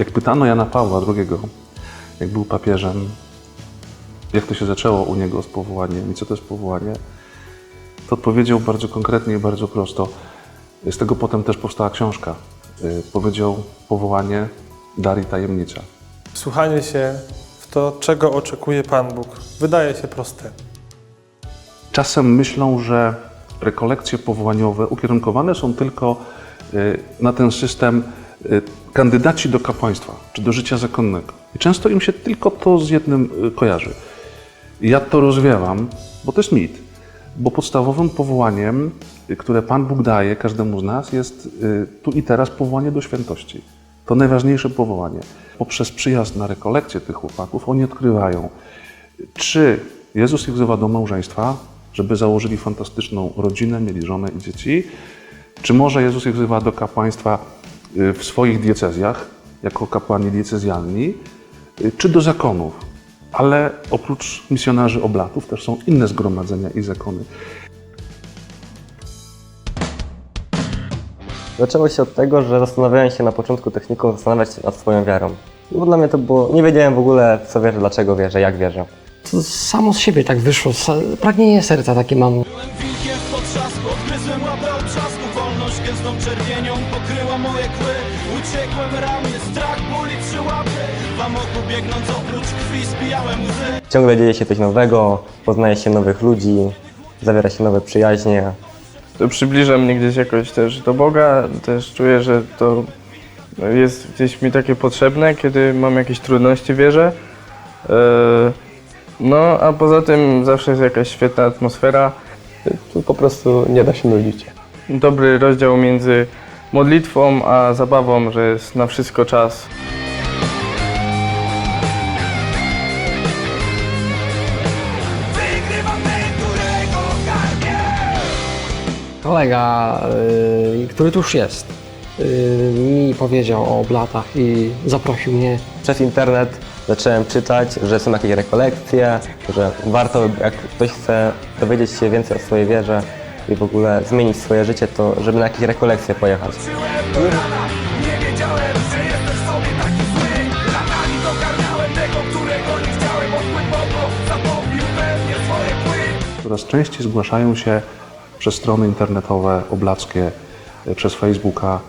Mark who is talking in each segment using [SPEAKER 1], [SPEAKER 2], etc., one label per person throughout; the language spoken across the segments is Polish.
[SPEAKER 1] Jak pytano Jana Pawła II, jak był papieżem, jak to się zaczęło u niego z powołaniem i co to jest powołanie, to odpowiedział bardzo konkretnie i bardzo prosto. Z tego potem też powstała książka. Y, Powiedział powołanie, dar i tajemnica.
[SPEAKER 2] Wsłuchanie się w to, czego oczekuje Pan Bóg, wydaje się proste.
[SPEAKER 1] Czasem myślą, że rekolekcje powołaniowe ukierunkowane są tylko y, na ten system kandydaci do kapłaństwa czy do życia zakonnego. I często im się tylko to z jednym y, kojarzy. Ja to rozwiewam, bo to jest mit. Bo podstawowym powołaniem, y, które Pan Bóg daje każdemu z nas, jest y, tu i teraz powołanie do świętości. To najważniejsze powołanie. Poprzez przyjazd na rekolekcję tych chłopaków oni odkrywają, czy Jezus ich wzywa do małżeństwa, żeby założyli fantastyczną rodzinę, mieli żonę i dzieci, czy może Jezus ich wzywa do kapłaństwa y, w swoich diecezjach, jako kapłani diecezjalni, y, czy do zakonów. Ale oprócz misjonarzy oblatów też są inne zgromadzenia i zakony.
[SPEAKER 3] Zaczęło się od tego, że zastanawiałem się na początku techniką zastanawiać się nad swoją wiarą. No bo dla mnie to było, nie wiedziałem w ogóle w co wierzę, dlaczego wierzę, jak wierzę.
[SPEAKER 4] To samo z siebie tak wyszło. Pragnienie serca takie mam.
[SPEAKER 5] Odgryzłem łapę od trzasku Wolność gęstą czerwienią pokryła moje kły Uciekłem ramię, strach, bóli przy łapy W amoku biegnąc oprócz krwi spijałem łzy
[SPEAKER 3] Ciągle dzieje się coś nowego, poznaje się nowych ludzi, zawiera się nowe przyjaźnie.
[SPEAKER 6] to przybliża mnie gdzieś jakoś też do Boga. Też czuję, że to jest gdzieś mi takie potrzebne, kiedy mam jakieś trudności, wierzę. E, No, a poza tym zawsze jest jakaś świetna atmosfera.
[SPEAKER 7] Tu po prostu nie da się nudzić.
[SPEAKER 6] Dobry rozdział między modlitwą a zabawą, że jest na wszystko czas.
[SPEAKER 4] Kolega, y, który tu już jest, y, mi powiedział o oblatach i zaprosił mnie.
[SPEAKER 3] Przez internet zacząłem czytać, że są jakieś rekolekcje, że warto, jak ktoś chce dowiedzieć się więcej o swojej wierze i w ogóle zmienić swoje życie, to żeby na jakieś rekolekcje pojechać.
[SPEAKER 1] Coraz częściej zgłaszają się przez strony internetowe, oblackie, y, przez Facebooka.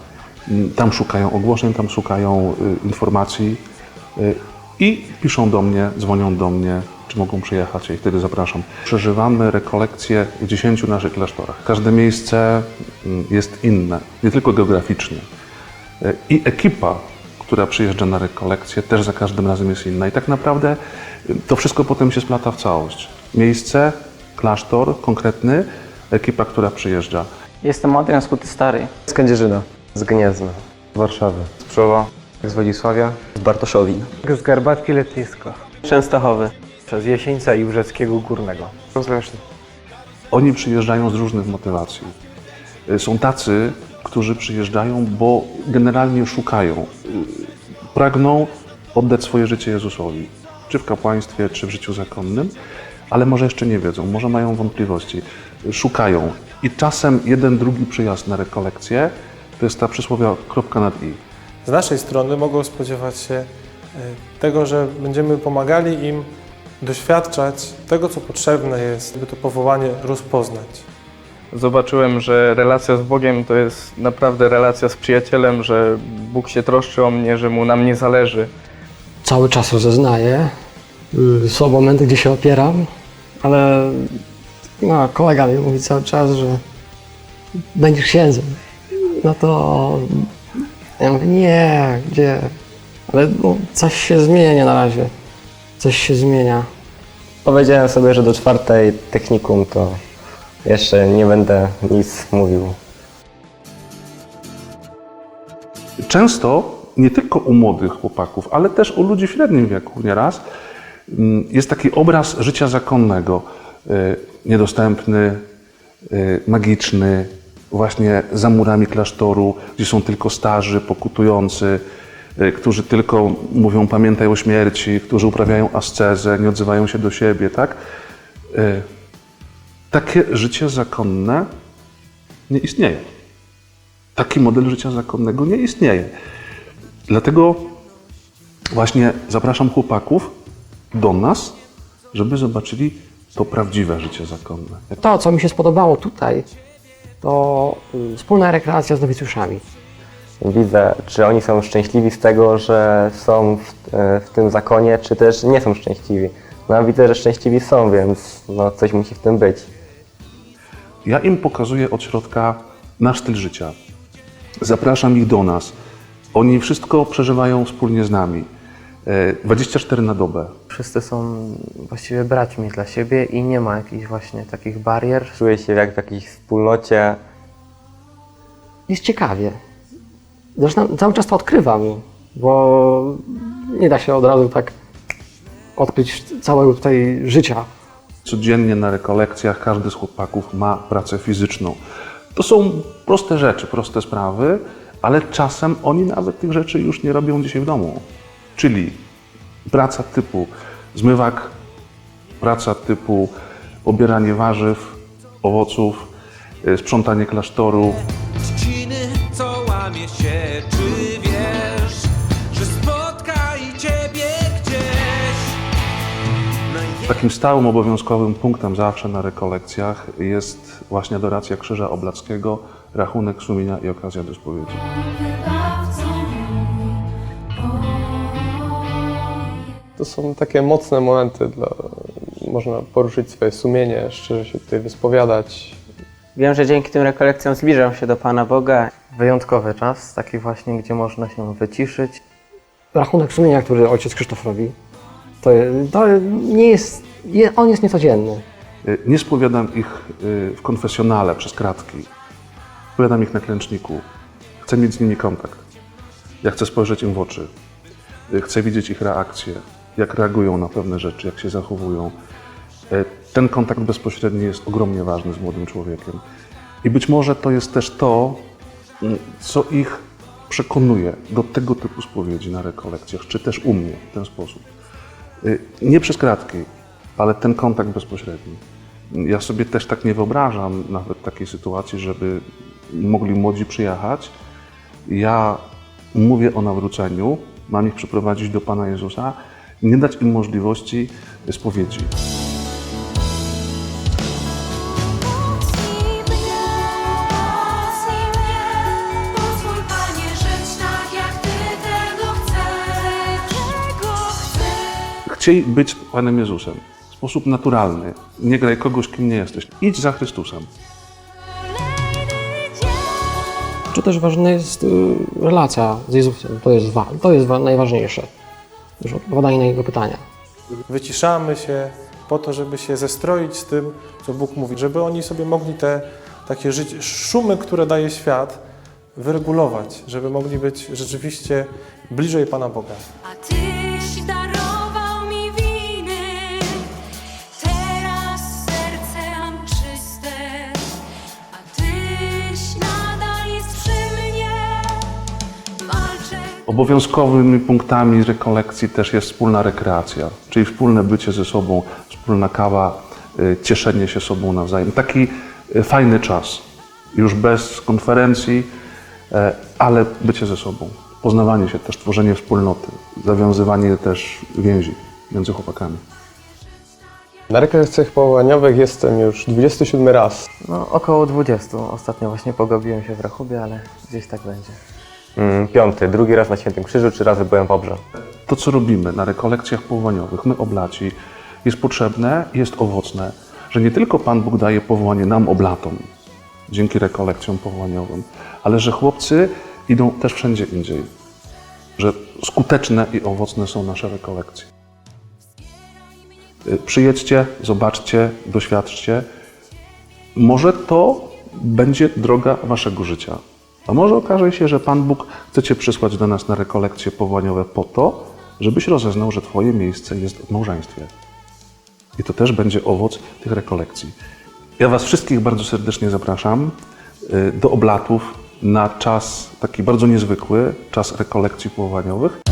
[SPEAKER 1] Mm, Tam szukają ogłoszeń, tam szukają y, informacji y, i piszą do mnie, dzwonią do mnie, czy mogą przyjechać. Ja ich wtedy zapraszam. Przeżywamy rekolekcje w 10 naszych klasztorach. Każde miejsce mm, jest inne, nie tylko geograficznie. Y, I ekipa, która przyjeżdża na rekolekcję, też za każdym razem jest inna. I tak naprawdę y, to wszystko potem się splata w całość. Miejsce, klasztor konkretny, ekipa, która przyjeżdża.
[SPEAKER 8] Jestem Adrian Skuty Stary.
[SPEAKER 7] Z Kędzierzyna,
[SPEAKER 3] Z Gniezna,
[SPEAKER 7] z Warszawy,
[SPEAKER 6] Z Przowa.
[SPEAKER 7] Z Wodzisławia,
[SPEAKER 3] z Bartoszowin.
[SPEAKER 9] Z Garbatki Letnisko.
[SPEAKER 8] Częstochowy.
[SPEAKER 9] Z Jasieńca i Brzeckiego Górnego.
[SPEAKER 7] Rozleszny.
[SPEAKER 1] Oni przyjeżdżają z różnych motywacji. Y, Są tacy, którzy przyjeżdżają, bo generalnie szukają, y, pragną oddać swoje życie Jezusowi, czy w kapłaństwie, czy w życiu zakonnym, ale może jeszcze nie wiedzą, może mają wątpliwości, szukają. I czasem jeden, drugi przyjazd na rekolekcję to jest ta przysłowia kropka nad i.
[SPEAKER 2] Z naszej strony mogą spodziewać się e, tego, że będziemy pomagali im doświadczać tego, co potrzebne jest, by to powołanie rozpoznać.
[SPEAKER 6] Zobaczyłem, że relacja z Bogiem to jest naprawdę relacja z przyjacielem, że Bóg się troszczy o mnie, że mu na mnie zależy.
[SPEAKER 4] Cały czas rozeznaję. Y, Są momenty, gdzie się opieram, ale no, kolega mi mówi cały czas, że będziesz księdzem. No to ja mówię, nie, gdzie? Ale no, coś się zmienia na razie. Coś się zmienia.
[SPEAKER 3] Powiedziałem sobie, że do czwartej technikum to jeszcze nie będę nic mówił.
[SPEAKER 1] Często, nie tylko u młodych chłopaków, ale też u ludzi w średnim wieku nieraz, mm, jest taki obraz życia zakonnego, y, niedostępny, y, magiczny, właśnie za murami klasztoru, gdzie są tylko starzy, pokutujący, y, którzy tylko mówią pamiętaj o śmierci, którzy uprawiają ascezę, nie odzywają się do siebie, tak? Y, Takie życie zakonne nie istnieje. Taki model życia zakonnego nie istnieje. Dlatego Właśnie zapraszam chłopaków do nas, żeby zobaczyli to prawdziwe życie zakonne.
[SPEAKER 4] To, co mi się spodobało tutaj, to y, wspólna rekreacja z nowicjuszami.
[SPEAKER 3] Widzę, czy oni są szczęśliwi z tego, że są w, e, w tym zakonie, czy też nie są szczęśliwi. No widzę, że szczęśliwi są, więc no, coś musi w tym być.
[SPEAKER 1] Ja im pokazuję od środka nasz styl życia. Zapraszam ich do nas. Oni wszystko przeżywają wspólnie z nami. E, 24 na dobę.
[SPEAKER 10] Wszyscy są właściwie braćmi dla siebie i nie ma jakichś właśnie takich barier.
[SPEAKER 3] Czuję się jak w jakiejś wspólnocie.
[SPEAKER 4] Jest ciekawie. Zresztą cały czas to odkrywam, bo nie da się od razu tak odkryć całego tutaj życia.
[SPEAKER 1] Codziennie na rekolekcjach każdy z chłopaków ma pracę fizyczną. To są proste rzeczy, proste sprawy, ale czasem oni nawet tych rzeczy już nie robią dzisiaj w domu. Czyli praca typu zmywak, praca typu obieranie warzyw, owoców, y, sprzątanie klasztoru,
[SPEAKER 5] Trzciny, co łamie się, czy wiesz, że spotka i ciebie gdzieś?
[SPEAKER 1] Takim stałym, obowiązkowym punktem zawsze na rekolekcjach jest właśnie adoracja Krzyża Oblackiego, rachunek sumienia i okazja do spowiedzi.
[SPEAKER 7] To są takie mocne momenty, dla, można poruszyć swoje sumienie, szczerze się tutaj wyspowiadać.
[SPEAKER 8] Wiem, że dzięki tym rekolekcjom zbliżam się do Pana Boga. Wyjątkowy czas, taki właśnie, gdzie można się wyciszyć.
[SPEAKER 4] Rachunek sumienia, który ojciec Krzysztof robi, to, to nie jest, je, on jest niecodzienny.
[SPEAKER 1] Y, Nie spowiadam ich y, w konfesjonale przez kratki. Spowiadam ich na klęczniku. Chcę mieć z nimi kontakt. Ja chcę spojrzeć im w oczy. Y, Chcę widzieć ich reakcje, jak reagują na pewne rzeczy, jak się zachowują. Y, Ten kontakt bezpośredni jest ogromnie ważny z młodym człowiekiem. I być może to jest też to, mm, co ich przekonuje do tego typu spowiedzi na rekolekcjach, czy też u mnie w ten sposób. Y, Nie przez kratki, ale ten kontakt bezpośredni. Ja sobie też tak nie wyobrażam nawet takiej sytuacji, żeby mogli młodzi przyjechać. Ja mówię o nawróceniu, mam ich przyprowadzić do Pana Jezusa, nie dać im możliwości spowiedzi. Chciej być Panem Jezusem w sposób naturalny. Nie graj kogoś, kim nie jesteś. Idź za Chrystusem.
[SPEAKER 4] Czy też ważna jest y, relacja z Jezusem. To jest, to jest wa- najważniejsze. Już odpowiadanie na jego pytania.
[SPEAKER 2] Wyciszamy się po to, żeby się zestroić z tym, co Bóg mówi, żeby oni sobie mogli te takie życie, szumy, które daje świat, wyregulować, żeby mogli być rzeczywiście bliżej Pana Boga.
[SPEAKER 1] Obowiązkowymi punktami rekolekcji też jest wspólna rekreacja, czyli wspólne bycie ze sobą, wspólna kawa, y, cieszenie się sobą nawzajem. Taki y, fajny czas, już bez konferencji, e, ale bycie ze sobą. Poznawanie się też, tworzenie wspólnoty, zawiązywanie też więzi między chłopakami.
[SPEAKER 7] Na rekolekcjach powołaniowych jestem już 27 raz.
[SPEAKER 10] No, około 20. Ostatnio właśnie pogubiłem się w rachubie, ale gdzieś tak będzie.
[SPEAKER 3] Mm, piąty, drugi raz na Świętym Krzyżu, trzy razy byłem w Obrze.
[SPEAKER 1] To, co robimy na rekolekcjach powołaniowych, my oblaci, jest potrzebne, jest owocne, że nie tylko Pan Bóg daje powołanie nam oblatom, dzięki rekolekcjom powołaniowym, ale że chłopcy idą też wszędzie indziej, że skuteczne i owocne są nasze rekolekcje. Y, Przyjedźcie, zobaczcie, doświadczcie. Może to będzie droga waszego życia. A może okaże się, że Pan Bóg chce Cię przysłać do nas na rekolekcje powołaniowe po to, żebyś rozeznał, że Twoje miejsce jest w małżeństwie. I to też będzie owoc tych rekolekcji. Ja Was wszystkich bardzo serdecznie zapraszam y, do oblatów na czas taki bardzo niezwykły, czas rekolekcji powołaniowych.